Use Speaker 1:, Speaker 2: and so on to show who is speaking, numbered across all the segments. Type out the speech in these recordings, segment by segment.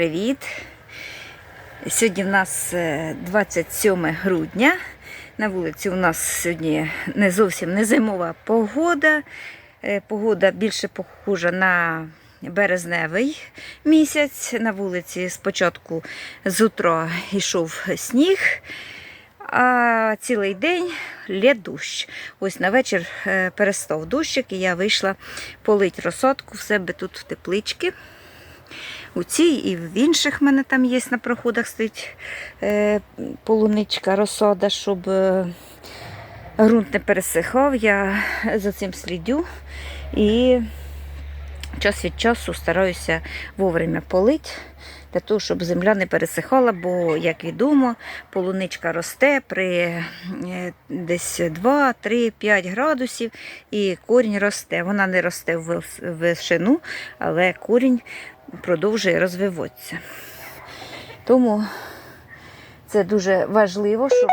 Speaker 1: привіт! Сьогодні в нас е, 27 грудня. На вулиці у нас сьогодні не зовсім не зимова погода. Е, Погода більше похожа на березневий місяць. На вулиці спочатку з утра йшов сніг. А цілий день лє дощ. Ось на вечір е, перестав дощик, і я вийшла полить розсадку в себе тут в тепличці. У цій і в інших в мене там є на проходах стоїть е, полуничка, розсада, щоб е, ґрунт не пересихав. Я за цим слідю і час від часу стараюся вовремя полити, для того, щоб земля не пересихала, бо, як відомо, полуничка росте при е, десь 2, 3, 5 градусів, і корінь росте. Вона не росте в вишину, але корінь продовжує розвиватися. Тому це дуже важливо, щоб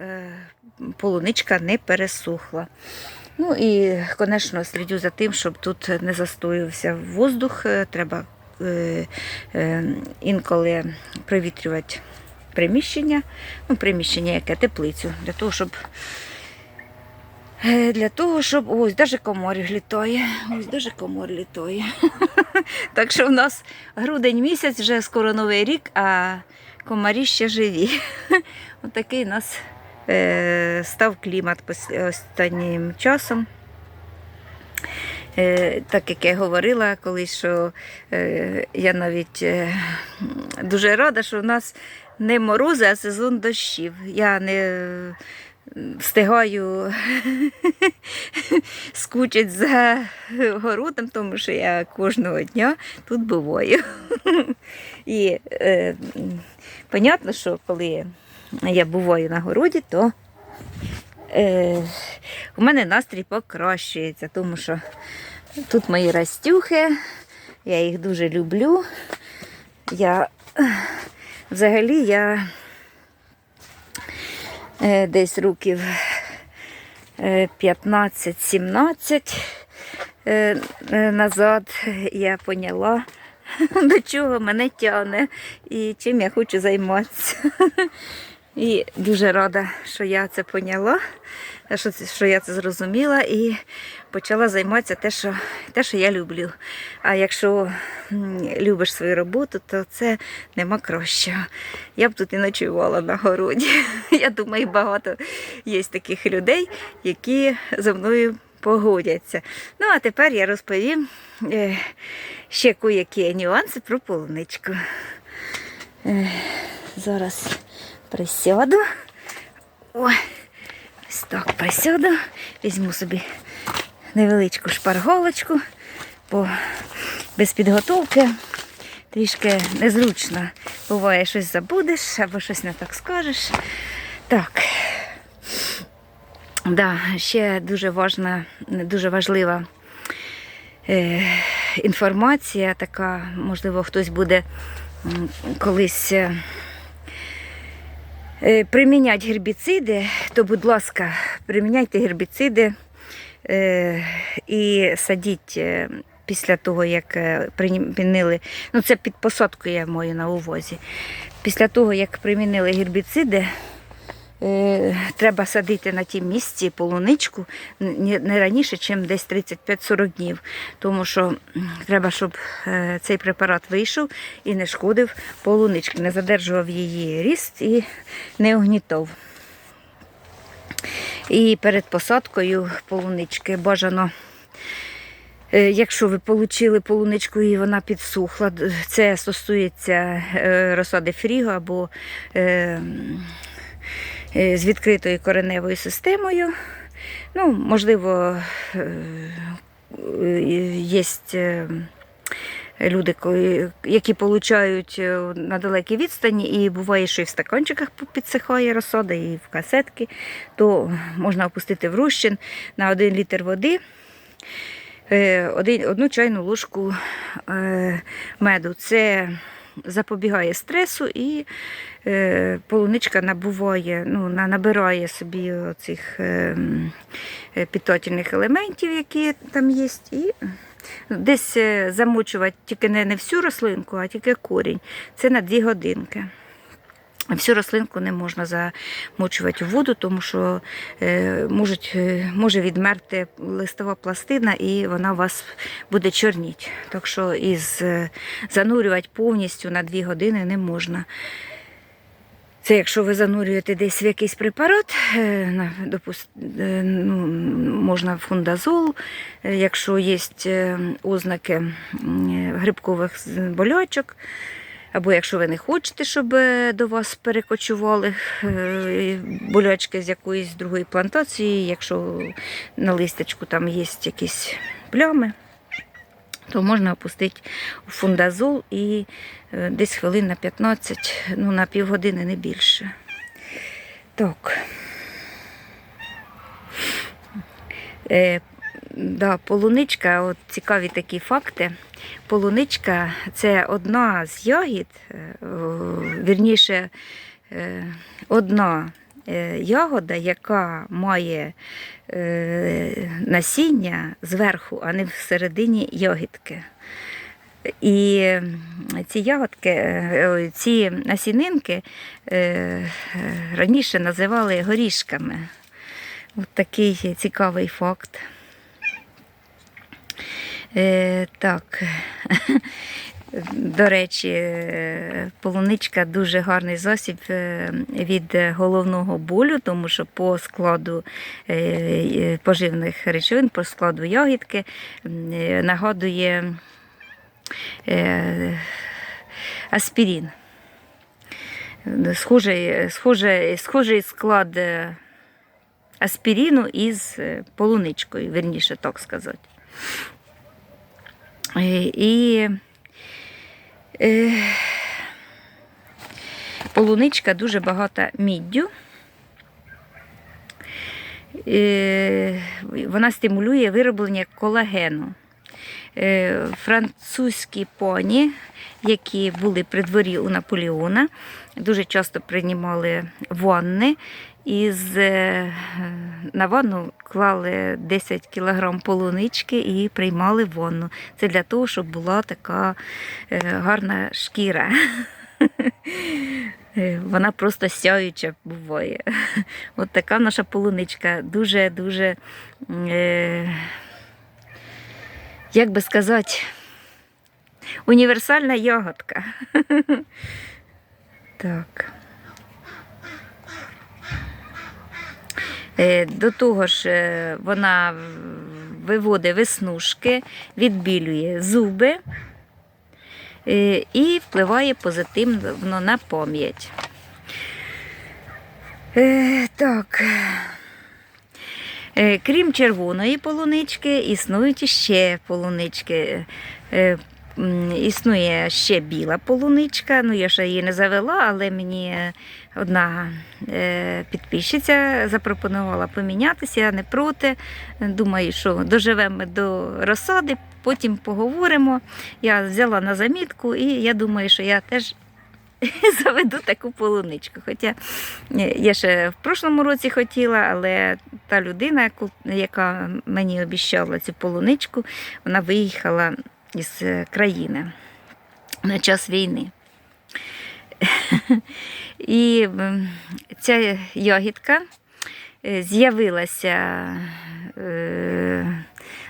Speaker 1: е, полуничка не пересухла. Ну і, звісно, слідю за тим, щоб тут не застоювався воздух. Е, Треба е, інколи привітрювати приміщення, ну, приміщення яке, теплицю, для того, щоб для того, щоб ось навіть комар літає. Ось навіть комар літає. Так що в нас грудень місяць, вже скоро новий рік, а комарі ще живі. Отакий у нас е, став клімат останнім часом. Е, так як я говорила колись, що е, я навіть дуже рада, що в нас не морози, а сезон дощів. Я не встигаю скучить за городом, тому що я кожного дня тут буваю. І е, що коли я буваю на городі, то е, у мене настрій покращується, тому що тут мої растюхи, я їх дуже люблю. Я е, взагалі я десь років е, 15-17 е, е, назад я поняла, до чого мене тягне і чим я хочу займатися. І дуже рада, що я це поняла, що, що я це зрозуміла і почала займатися те, що, те, що я люблю. А якщо любиш свою роботу, то це нема кращого. Я б тут і ночувала на городі. Я думаю, багато є таких людей, які за мною погодяться. Ну, а тепер я розповім е, ще кое-які нюанси про полуничку. Е, зараз присяду. Ой, ось так присяду. Візьму собі невеличку шпаргалочку, бо без підготовки трішки незручно. Буває, щось забудеш або щось не так скажеш. Так. Да, ще дуже важна, дуже важлива е, інформація, така, можливо, хтось буде колись е, приміняти гербіциди, то, будь ласка, приміняйте гербіциди е, і садіть е, після того, як е, примінили, ну це під посадку я маю на увазі. Після того, як примінили гербіциди, Е, треба садити на тім місці полуничку не раніше, ніж десь 35-40 днів. Тому що треба, щоб е, цей препарат вийшов і не шкодив полунички, не задержував її ріст і не огнітав. І перед посадкою полунички бажано. е, Якщо ви отримали полуничку і вона підсухла, це стосується е, розсади фріго або е, е, з відкритою кореневою системою. Ну, можливо, є люди, які получають е, на далекій відстані, і буває, що і в стаканчиках підсихає розсада, і в касетки, то можна опустити в розчин на 1 літр води. е, одну чайну ложку е, меду. Це запобігає стресу і е, полуничка набуває, ну, набирає собі цих е, м, е, питательних елементів, які там є, і Десь е, замочувати тільки не, не всю рослинку, а тільки корінь. Це на 2 годинки. Всю рослинку не можна замочувати в воду, тому що е, можуть, е, може відмерти листова пластина і вона у вас буде чорніти. Так що із, е, занурювати повністю на 2 години не можна. Це якщо ви занурюєте десь в якийсь препарат, е, е, ну, можна фундазол, е, якщо є ознаки грибкових болячок, або якщо ви не хочете, щоб до вас перекочували болячки з якоїсь другої плантації, якщо на листочку там є якісь плями, то можна опустити у фундазол і е, десь хвилин на 15, ну на півгодини не більше. Так. Е, да, полуничка, от цікаві такі факти. Полуничка це одна з ягід, е, вірніше, е, одна ягода, яка має е, насіння зверху, а не всередині ягідки. І ці ягодки, е, ці насінинки е, е, раніше називали горішками. От такий цікавий факт. Е, так. До речі, е, полуничка дуже гарний засіб е, від головного болю, тому що по складу е, поживних речовин, по складу ягідки нагадує аспірин. Схожий, схожий, схожий склад аспіріну із полуничкою, верніше так сказати. І полуничка дуже багата міддю. Е, Вона стимулює вироблення колагену. Е, Французькі поні, які були при дворі у Наполеона, дуже часто приймали ванни. Із, е, на ванну клали 10 кг полунички і приймали ванну. Це для того, щоб була така е, гарна шкіра. Е, Вона просто сяюча буває. От така наша полуничка. Дуже-дуже, як би сказати, універсальна ягодка. Так. До того ж, е, вона виводить веснушки, відбілює зуби е, і впливає позитивно на пам'ять. Е, Так. Е, Крім червоної полунички, існують іще полунички. Існує ще біла полуничка. Ну, я ще її не завела, але мені одна е, підписчиця запропонувала помінятися, я не проти. Думаю, що доживемо до розсади, потім поговоримо. Я взяла на замітку, і я думаю, що я теж заведу таку полуничку. Хоча е, я ще в прошлому році хотіла, але та людина, яка мені обіщала цю полуничку, вона виїхала із е, країни на час війни. І ця ягідка е, з'явилася е,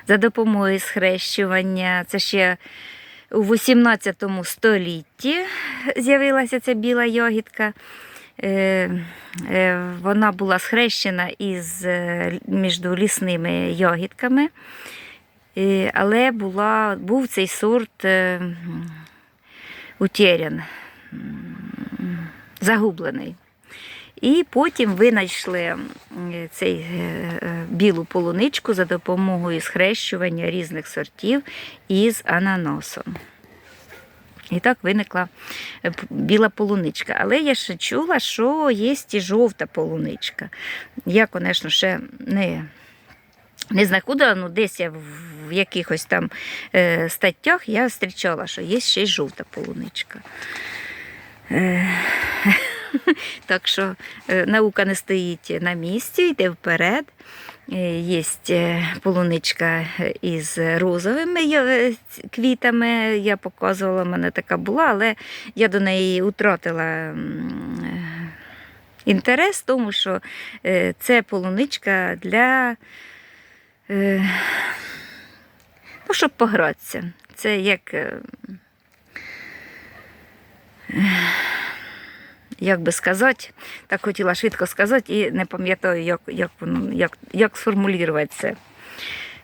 Speaker 1: за допомогою схрещування. Це ще у 18 столітті з'явилася ця біла е, Вона була схрещена із між лісними ягідками, Е, але була, був цей сорт е, утерян, загублений. І потім винайшли цей е, е, білу полуничку за допомогою схрещування різних сортів із ананасом. І так виникла біла полуничка. Але я ще чула, що є і жовта полуничка. Я, звісно, ще не, не знаходила, ну десь я в, якихось там е, статтях я зустрічала, що є ще й жовта полуничка. Е, так що е, наука не стоїть на місці, йде вперед. Є полуничка із розовими квітами. Я показувала, в мене така була, але я до неї втратила інтерес, тому що е, це полуничка для. Е, Ну, щоб погратися. Це як. е, Як би сказати, так хотіла швидко сказати, і не пам'ятаю, як, як, воно- як, як сформулювати це.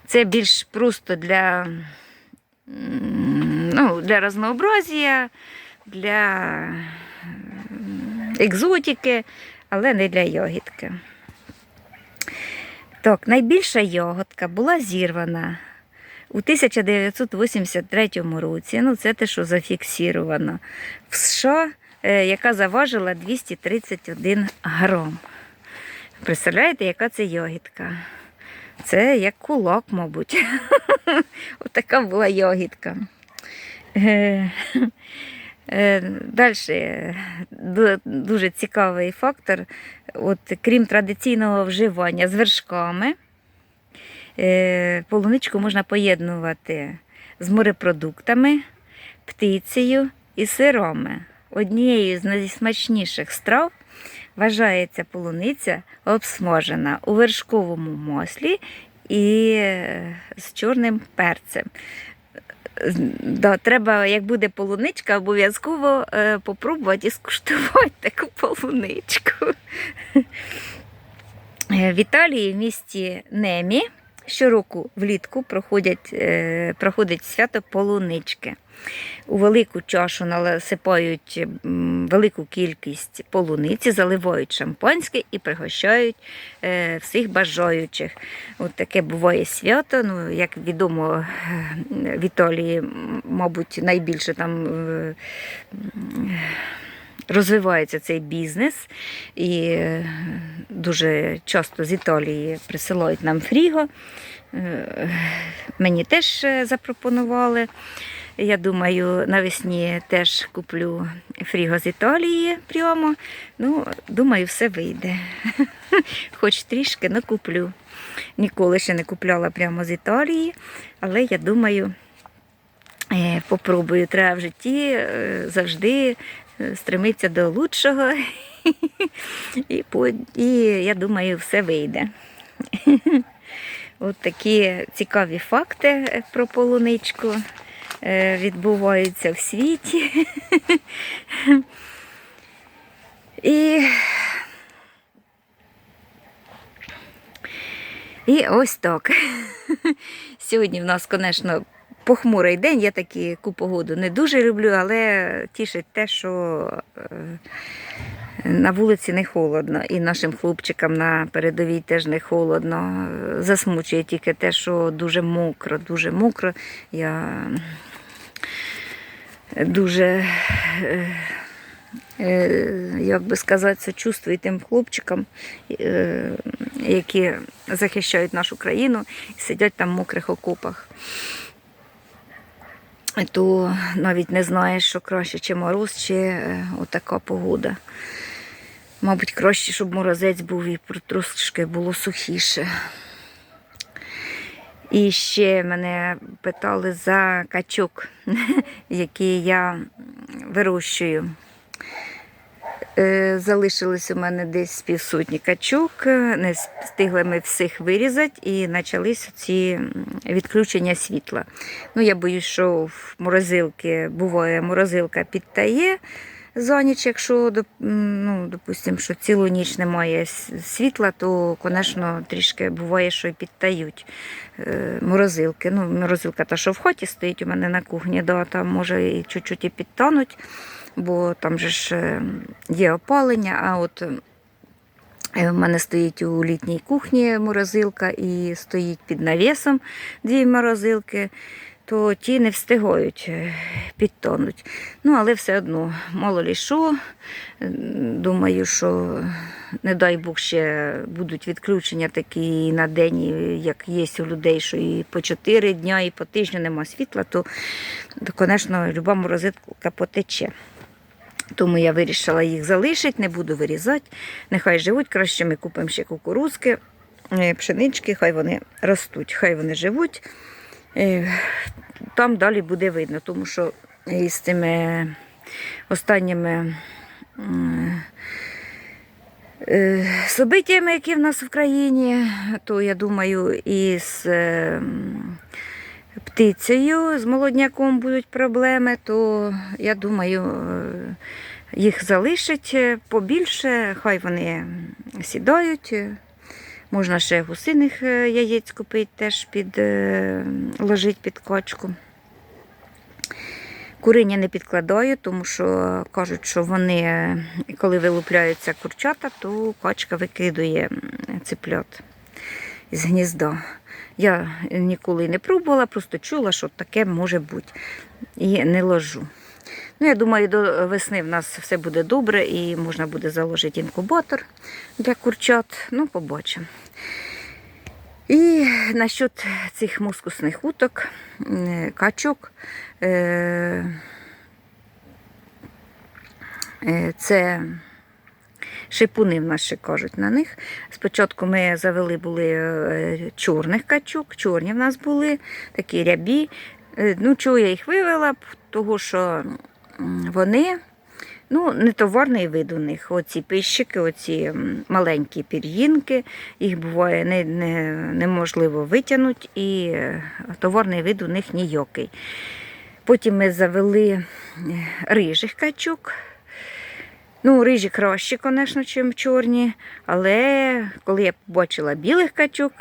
Speaker 1: Це більш просто для, ну, для разнообразія, для екзотики, але не для ягідки. Так, найбільша ягодка була зірвана у 1983 році. Ну, це те, що зафіксировано в США, е, яка заважила 231 грам. Представляєте, яка це ягідка? Це як кулак, мабуть. Отака була ягідка. Далі дуже цікавий фактор. От, крім традиційного вживання з вершками, е, полуничку можна поєднувати з морепродуктами, птицею і сирами. Однією з найсмачніших страв вважається полуниця обсмажена у вершковому маслі і е, з чорним перцем. Да, треба, як буде полуничка, обов'язково е, попробувати і скуштувати таку полуничку. Е, В Італії в місті Немі щороку влітку проходять, е, проходить свято полунички. У велику чашу насипають велику кількість полуниці, заливають шампанське і пригощають е, всіх бажаючих. От таке буває свято. Ну, як відомо, е, в Італії, мабуть, найбільше там. Розвивається цей бізнес, і е, дуже часто з Італії присилають нам фріго. Е, Мені теж е, запропонували. Я думаю, навесні теж куплю фріго з Італії прямо. Ну, думаю, все вийде. Хоч трішки, але куплю. Ніколи ще не купляла прямо з Італії, але я думаю, попробую. Треба в житті завжди стремитися до лучшого. І, і я думаю, все вийде. От такі цікаві факти про полуничку е, відбуваються в світі. І, і ось так. Сьогодні в нас, звісно, похмурий день. Я таку погоду не дуже люблю, але тішить те, що е, на вулиці не холодно, і нашим хлопчикам на передовій теж не холодно. Засмучує тільки те, що дуже мокро, дуже мокро. Я дуже, е, е, як би сказати, сочувствую тим хлопчикам, які захищають нашу країну і сидять там в мокрих окопах. То навіть не знаєш, що краще, чи мороз, чи е, отака погода. Мабуть, краще, щоб морозець був і трошки було сухіше. І ще мене питали за качок, який я вирощую. Е, Залишилось у мене десь півсотні качок, е, не встигли ми всіх вирізати і почалися ці відключення світла. Ну, я боюсь, що в морозилки буває морозилка підтає за ніч, якщо ну, допустим, що цілу ніч немає світла, то, звісно, трішки буває, що і підтають е, морозилки. Ну, морозилка та, що в хаті стоїть у мене на кухні, да, там може і чуть-чуть і підтануть, бо там же ж е, є опалення, а от. е, В мене стоїть у літній кухні морозилка і стоїть під навісом дві морозилки, то ті не встигають е, підтонуть. Ну, але все одно, мало лі що. Е, Думаю, що не дай Бог ще будуть відключення такі на день, як є у людей, що і по 4 дня, і по тижню нема світла, то, то звісно, люба морозилка потече. Тому я вирішила їх залишити, не буду вирізати. Нехай живуть, краще ми купимо ще кукурузки. е, пшенички, хай вони ростуть, хай вони живуть. Е, Там далі буде видно, тому що із цими останніми е, событиями, які в нас в країні, то я думаю, із е, м, птицею, з молодняком будуть проблеми, то я думаю, е, їх залишить е, побільше, хай вони сідають. Можна ще гусиних е, яєць купити, теж під, ложить під качку. Куриння не підкладаю, тому що кажуть, що вони, коли вилупляються курчата, то качка викидує циплят із гнізда. Я ніколи не пробувала, просто чула, що таке може бути. І не ложу. Ну, я думаю, до весни в нас все буде добре і можна буде заложити інкубатор для курчат. Ну, побачимо. І насчет цих мускусних уток, е, качок, е, е, це шипуни в нас ще кажуть на них. Спочатку ми завели були е, чорних качок, чорні в нас були, такі рябі. Е, Ну, чого я їх вивела? Того, що вони ну, не товарний вид у них. Оці пищики, оці маленькі пір'їнки, їх буває не, не, неможливо витягнути, і е, товарний вид у них ніякий. Потім ми завели рижих качок. Ну, рижі краще, звісно, ніж чорні. Але коли я побачила білих качок,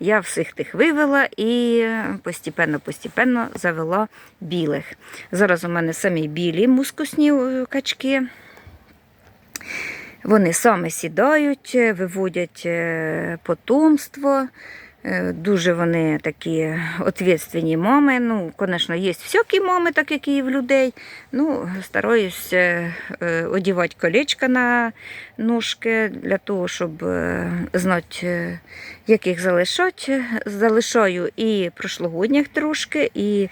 Speaker 1: я всіх тих вивела і постепенно-постепенно завела білих. Зараз у мене самі білі мускусні е, качки. Вони саме сідають, виводять е, потомство. Е, Дуже вони такі відповідальні мами. Ну, звісно, є всякі мами, так як і в людей. Ну, стараюся е, одягати колечка на ножки для того, щоб е, знати, е, як їх залишати. Залишаю і прошлогодніх трошки, і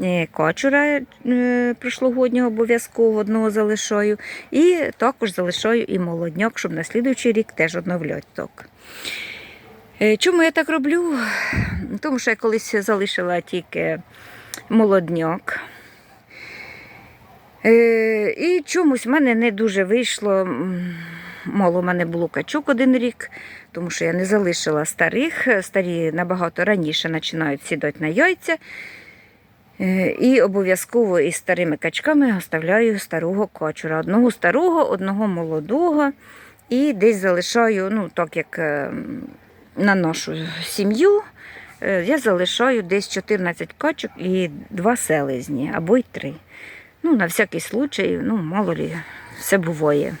Speaker 1: е, качура е, прошлогоднього обов'язково одного залишаю. І також залишаю і молодняк, щоб на слідуючий рік теж обновляти так. Е, Чому я так роблю? Тому що я колись залишила тільки молодняк. Е, І чомусь в мене не дуже вийшло. Мало в мене було качок один рік, тому що я не залишила старих. Старі набагато раніше починають сідати на яйця. Е, І обов'язково із старими качками оставляю старого качура. Одного старого, одного молодого. І десь залишаю, ну, так як е, на нашу сім'ю, е, я залишаю десь 14 качок і два селезні, або й три. Ну, на всякий случай, ну, мало лі, все буває.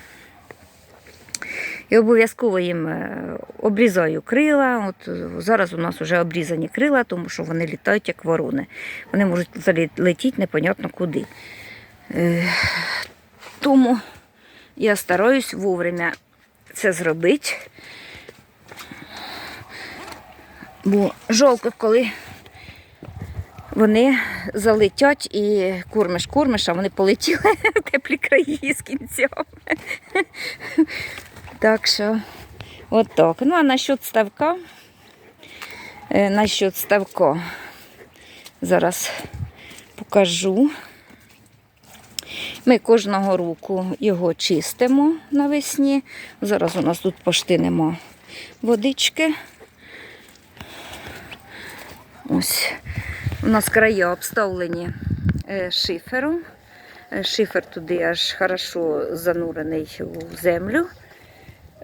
Speaker 1: І обов'язково їм е, обрізаю крила. От е, зараз у нас вже обрізані крила, тому що вони літають як ворони. Вони можуть летіти непонятно куди. Тому я стараюсь вовремя це зробити. Бо жалко, коли вони залетять і курмиш, курмиш, а вони полетіли в теплі краї з кінцями. Так що, от. Ну, а насчет ставка, е, насчет ставка, зараз покажу. Ми кожного року його чистимо навесні. Зараз у нас тут поштинемо водички. Ось у нас края обставлені е, шифером. Е, Шифер туди аж хорошо занурений у землю.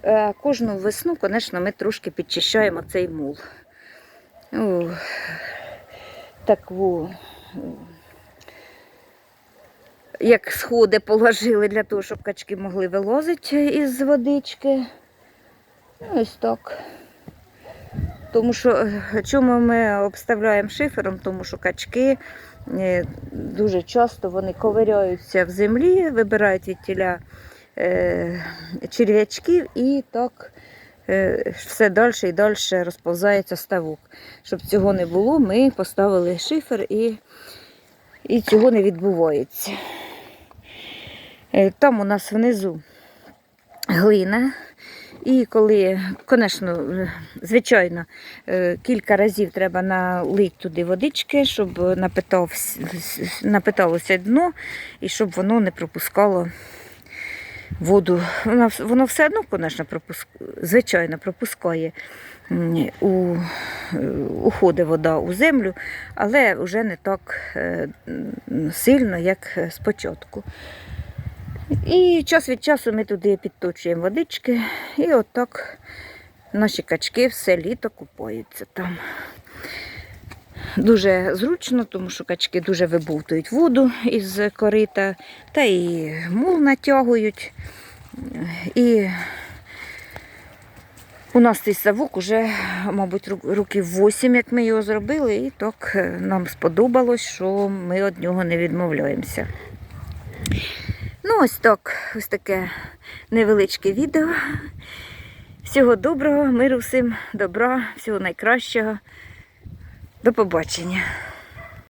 Speaker 1: Е, Кожну весну, звісно, ми трошки підчищаємо цей мул. Таку, як сходи положили для того, щоб качки могли вилазити із водички. Ось так. Тому що е, чому ми обставляємо шифером? Тому що качки е, дуже часто вони ковиряються в землі, вибирають від тіля е, черв'ячків і так все далі і далі розповзається ставок. Щоб цього не було, ми поставили шифер і, і цього не відбувається. Там у нас внизу глина. І коли, звісно, звичайно, е, кілька разів треба налити туди водички, щоб напиталося дно і щоб воно не пропускало воду. Воно, все одно, звісно, пропуск... звичайно, пропускає у, е, уходить вода у землю, але вже не так е, сильно, як спочатку. І час від часу ми туди підточуємо водички, і отак наші качки все літо купаються там. Дуже зручно, тому що качки дуже вибовтують воду із корита, та і мул натягують. І у нас цей савук уже, мабуть, років 8, як ми його зробили, і так е, нам сподобалось, що ми від нього не відмовляємося. Ну, ось так, ось таке невеличке відео. Всього доброго, миру всім, добра, всього найкращого. До побачення.